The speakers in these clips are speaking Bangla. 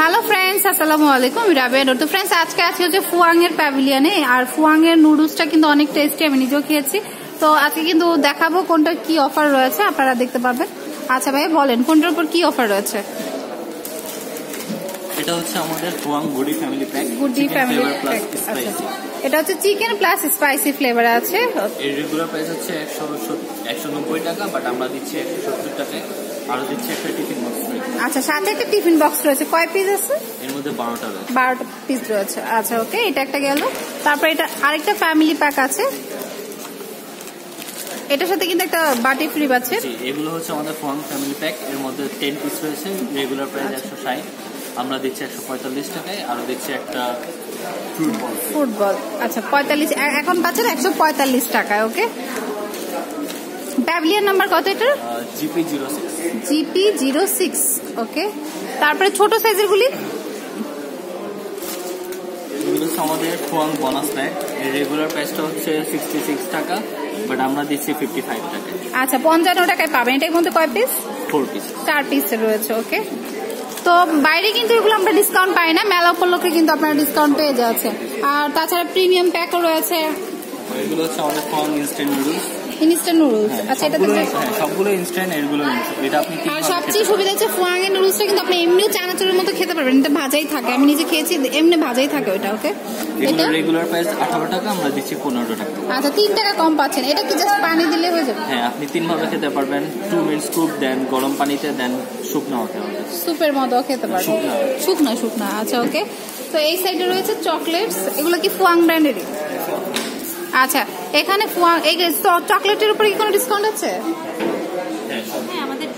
হ্যালো ফ্রেন্ডস আসসালামু আলাইকুম রাবিয়া তো ফ্রেন্ডস আজকে আছি হচ্ছে ফুয়াং এর প্যাভিলিয়নে আর ফুয়াং এর নুডলসটা কিন্তু অনেক টেস্টি আমি নিজেও খেয়েছি। তো আজকে কিন্তু দেখাবো কোনটা কি অফার রয়েছে আপনারা দেখতে পাবেন আচ্ছা ভাই বলেন কোনটার উপর কি অফার রয়েছে? এটা হচ্ছে আমাদের Fuwang goody family pack goody family pack আচ্ছা। এটা হচ্ছে চিকেন প্লাস স্পাইসি ফ্লেভার আছে। এর রেগুলার প্রাইস হচ্ছে একশো একশো নব্বই টাকা বাট আমরা দিচ্ছি একশো সত্তর টাকায়। আরও দিচ্ছি একটা টিফিন বক্স আচ্ছা সাথে একটা টিফিন বক্স রয়েছে। কয় পিস আছে? এর মধ্যে বারোটা রয়েছে। বারোটা পিস রয়েছে। আচ্ছা ওকে এটা একটা গেল। তারপর এটা আরেকটা ফ্যামিলি প্যাক আছে। এটার সাথে কিন্তু একটা বাটি ফ্রি আছে এগুলো হচ্ছে আমাদের ফুয়াং ফ্যামিলি প্যাক এর মধ্যে টেন পিস রয়েছে। রেগুলার প্রাইস একশো ষাট। আমরা দিচ্ছি একশো পঁয়তাল্লিশ টাকায়। আরও দিচ্ছি একটা ফ্রুট বল ফুটবল আচ্ছা পঁয়তাল্লিশ এ- এখন পাচ্ছেন একশো পঁয়তাল্লিশ টাকায় ওকে প্যাভিলিয়ন নাম্বার কত এটার GP zero six GP zero six okay তারপরে ছোট সাইজের গুলি? আমাদের ফুয়াং বোনাস প্যাক এর রেগুলার প্রাইসটা হচ্ছে সিক্সটি সিক্স টাকা বাট আমরা দিচ্ছি ফিফটি ফাইভ টাকায় আচ্ছা পঞ্চান্ন টাকায় পাবেন। এটার মধ্যে কয় পিস ফোর পিস চার পিস রয়েছে ওকে তো বাইরে কিন্তু এগুলো আমরা ডিসকাউন্ট পাই না। মেলা উপলক্ষে কিন্তু আপনারা ডিসকাউন্ট পেয়ে যাচ্ছেন। আর তাছাড়া প্রিমিয়াম প্যাকও রয়েছে। এগুলো হচ্ছে আমাদের Fuwang instant noodles instant noodles আচ্ছা হ্যাঁ, সবগুলো ইনস্ট্যান্ট এগুলো এটা আপনি আর সবচেয়ে সুবিধা হচ্ছে ফুয়াং এর নুডলসটা কিন্তু আপনি এমনিও চানাচুরের মতো খেতে পারবেন এটা ভাজাই থাকে। আমি নিজে খেয়েছি এমনি ভাজাই থাকে ওটা ওকে এটা? রেগুলার প্রাইস টাকা আমরা দিচ্ছি পনেরো টাকা। আচ্ছা তিন টাকা কম পাচ্ছেন। এটা কি জাস্ট পানি দিলে হয়ে যাবে? হ্যাঁ আপনি তিনভাবে খেতে পারবেন। টু মিনিটস কুক দেন গরম পানিতে দেন শুকনো হতে হবে স্যুপের মতো খেতে পারবেন। শুকনা। শুকনা শুকনা আচ্ছা ওকে তো এই সাইডে রয়েছে চকলেটস এগুলো কি ফুয়াং ব্র্যান্ডেরই আচ্ছা এখানে এই চকলেটের উপরে কি কোনো ডিসকাউন্ট আছে? হ্যাঁ আমাদের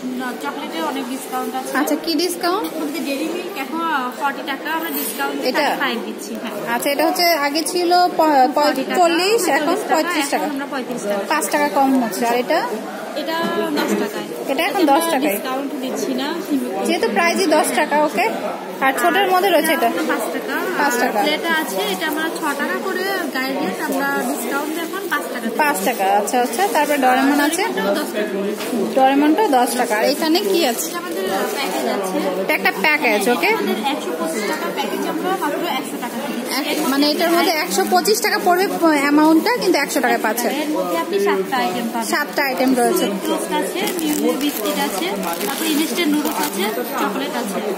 চকলেটের অনেক ডিসকাউন্ট আছে। আচ্ছা কি ডিসকাউন্ট আমাদের ডেরি মিল্ক এখন ফর্টি টাকা আমরা ডিসকাউন্ট এটা? দিচ্ছি হ্যাঁ। আচ্ছা এটা হচ্ছে আগে ছিল প- প- 40 চল্লিশ এখন 40 টাকা, টাকা। আমরা পঁয়ত্রিশ টাকা। পাঁচ টাকা কম হচ্ছে আর এটা? টাকায়। এটা এখন 10 টাকায়। ডিসকাউন্ট দিচ্ছি না যেহেতু প্রাইজই দশ টাকা ওকে আর ছোটের মধ্যে রয়েছে এটা। টাকা পাঁচ টাকা। প্লেট আছে এটা আমরা ছ টাকা করে রেট আমরা ডিসকাউন্ট এখন পাঁচ টাকা পাঁচ টাকা আচ্ছা আচ্ছা তারপর ডরেমন আছে? ডরেমনটা দশ টাকা। আর এখানে কি আছে? একটা প্যাকেজ ওকে একশো পঁচিশ টাকা প্যাকেজ আমরা মাত্র একশো টাকা মানে এটার মধ্যে একশো পঁচিশ টাকা পড়বে অ্যামাউন্টটা কিন্তু একশো পাচ্ছেন মধ্যে আপনি সাতটা আইটেম রয়েছে।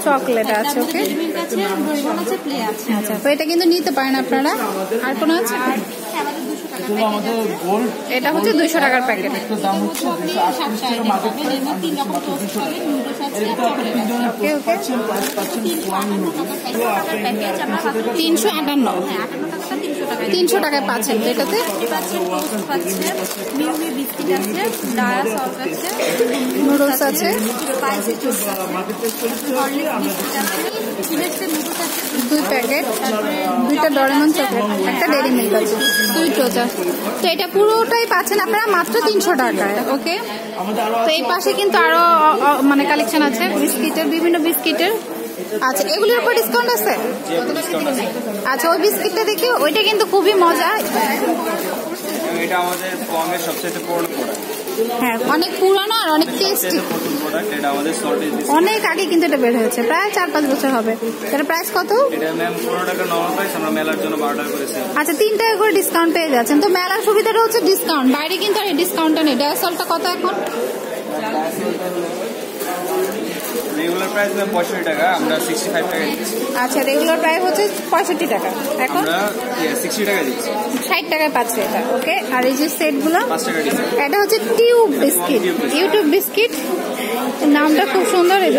চকলেট আছে। ওকে। আচ্ছা তো এটা কিন্তু নিতে পারেন আপনারা। আর কোনো আছে? আমাদের আছে এটা হচ্ছে দুইশো টাকার প্যাকেট তিন রকম টোস্ট পাবেন নুডলস আছে ওকে ওকে তিনশো হ্যাঁ টাকা তিনশো তিনশো টাকায় পাচ্ছেন। টোস্ট বিস্কিট আছে ডায়া সস আছে নুডলস আছে। স্পাইসি টোস্ট আছে হরলিক্স বিস্কিট আছে ইনস্ট্যান্ট নুডলস আছে দুই প্যাকেট দুইটা ডরেমন চকলেট একটা ডেরি মিল্ক আছে। দুই টোচা তো এটা পুরোটাই পাচ্ছেন আপনারা মাত্র তিনশো টাকায়, ওকে? তো এই পাশে কিন্তু আরও মানে কালেকশন আছে, বিস্কিটের, বিভিন্ন বিস্কিটের। আচ্ছা এগুলোর উপর ডিসকাউন্ট আছে? আচ্ছা ওই বিস্কিটটা দেখি, ওইটা কিন্তু খুবই মজা এটা আমাদের সবচেয়ে প্রোডাক্ট হ্যাঁ অনেক পুরানো আর অনেক টেস্টি অনেক আগে কিন্তু এটা বের হয়েছে প্রায় চার পাঁচ বছর হবে। এটা প্রাইস কত? আচ্ছা তিন টাকা করে ডিসকাউন্ট পেয়ে যাচ্ছেন। তো মেলার সুবিধাটা হচ্ছে ডিসকাউন্ট বাইরে কিন্তু আর ডিসকাউন্টটা নেই। ড্যাসলটা কত এখন? রেগুলার প্রাইস ম্যাম পঁয়ষট্টি টাকা আমরা সিক্সটি ফাইভ টাকা দিচ্ছি। আচ্ছা রেগুলার প্রাইস হচ্ছে পঁয়ষট্টি টাকা। এখন? আমরা সিক্সটি টাকা দিচ্ছি। ষাট টাকায় পাচ্ছে এটা ওকে? আর এই যে সেটগুলো এটা হচ্ছে টিউব বিস্কিট। YouTube biscuit. নামটা খুব সুন্দর এই।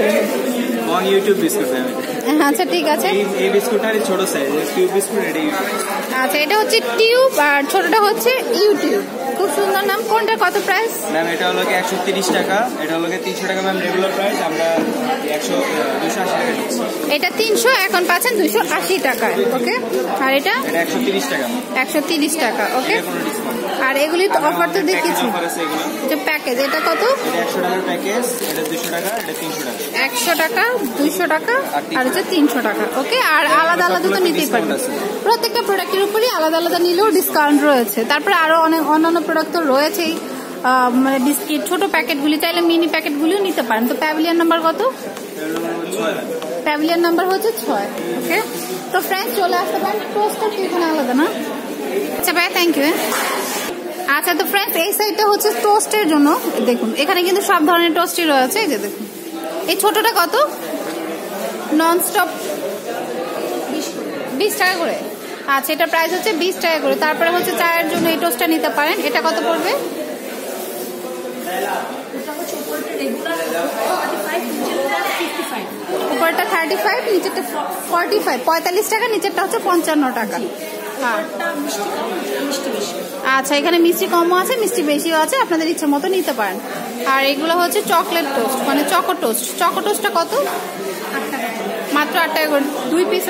এবং ইউটিউব বিস্কুট আচ্ছা ঠিক আছে। এই বিস্কুটটারই ছোট সাইজ টিউব বিস্কুট এটা আচ্ছা এটা হচ্ছে টিউব আর ছোটটা হচ্ছে ইউটিউব। কোনটা কত প্রাইস ম্যাম এটা হলো একশো তিরিশ টাকা এটা হলো তিনশো টাকা ম্যাম রেগুলার প্রাইস আমরা একশো দুশো আশি টাকা এটা তিনশো এখন পাচ্ছেন দুশো আশি টাকায় ওকে? আর এটা? একশো তিরিশ টাকা। একশো তিরিশ টাকা ওকে? আর এগুলি তো অফার তো দেখেছি। যে প্যাকেজ এটা কত? একশো টাকার প্যাকেজ এটা দুশো টাকা এটা তিনশো টাকা। একশো টাকা দুইশো টাকা আর হচ্ছে তিনশো টাকা ওকে? আর আলাদা আলাদা তো নিতেই পারবেন। প্রত্যেকটা প্রোডাক্টের উপরই আলাদা আলাদা নিলেও ডিসকাউন্ট রয়েছে। তারপরে আরও অনেক অন্যান্য প্রোডাক্ট তো রয়েছেই। মানে বিস্কিট ছোট প্যাকেটগুলি, চাইলে মিনি প্যাকেটগুলিও নিতে পারেন। তো প্যাভিলিয়ন নাম্বার কত? প্যাভিলিয়ন নাম্বার হচ্ছে ছয়, ওকে? তো ফ্রেন্ডস চলে আসতে পারেন। টোস্টার এখানে আলাদা না? আচ্ছা ভাই থ্যাংক ইউ আচ্ছা তো ফ্রেন্ডস এই সাইডটা হচ্ছে টোস্টের জন্য। দেখুন, এখানে কিন্তু সব ধরনের টোস্টই রয়েছে, এই যে দেখুন। এই ছোটটা কত? নন স্টপ বিশ টাকা করে? আচ্ছা এটা প্রাইস হচ্ছে বিশ টাকা করে। তারপরে হচ্ছে চায়ের জন্য এই টোস্টটা নিতে পারেন। এটা কত পড়বে? উপরটা থার্টি ফাইভ নিচেরটা ফর্টি ফাইভ পঁয়তাল্লিশ টাকা, নিচেরটা হচ্ছে পঞ্চান্ন টাকা। হ্যাঁ। আচ্ছা এখানে মিষ্টি কমও আছে, মিষ্টি বেশিও আছে, আপনাদের ইচ্ছে মতো নিতে পারেন। আর এগুলো হচ্ছে চকলেট টোস্ট মানে চকো টোস্ট চকো টোস্টটা কত? মাত্র আট টাকা করে। দুই পিস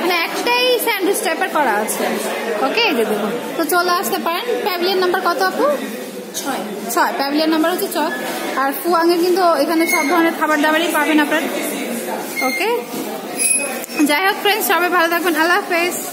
মানে একটাই স্যান্ডউইচ টাইপের করা আছে। ওকে তো চলে আসতে পারেন। প্যাভিলিয়ন নাম্বার কত আপু? ছয়। ছয়। প্যাভিলিয়ন নাম্বার হচ্ছে ছয়। আর ফুয়াংয়ে কিন্তু এখানে সব ধরনের খাবার দাবারই পাবেন আপনার। ওকে? যাই হোক ফ্রেন্ডস সবাই ভালো থাকবেন। আল্লাহ হাফেজ।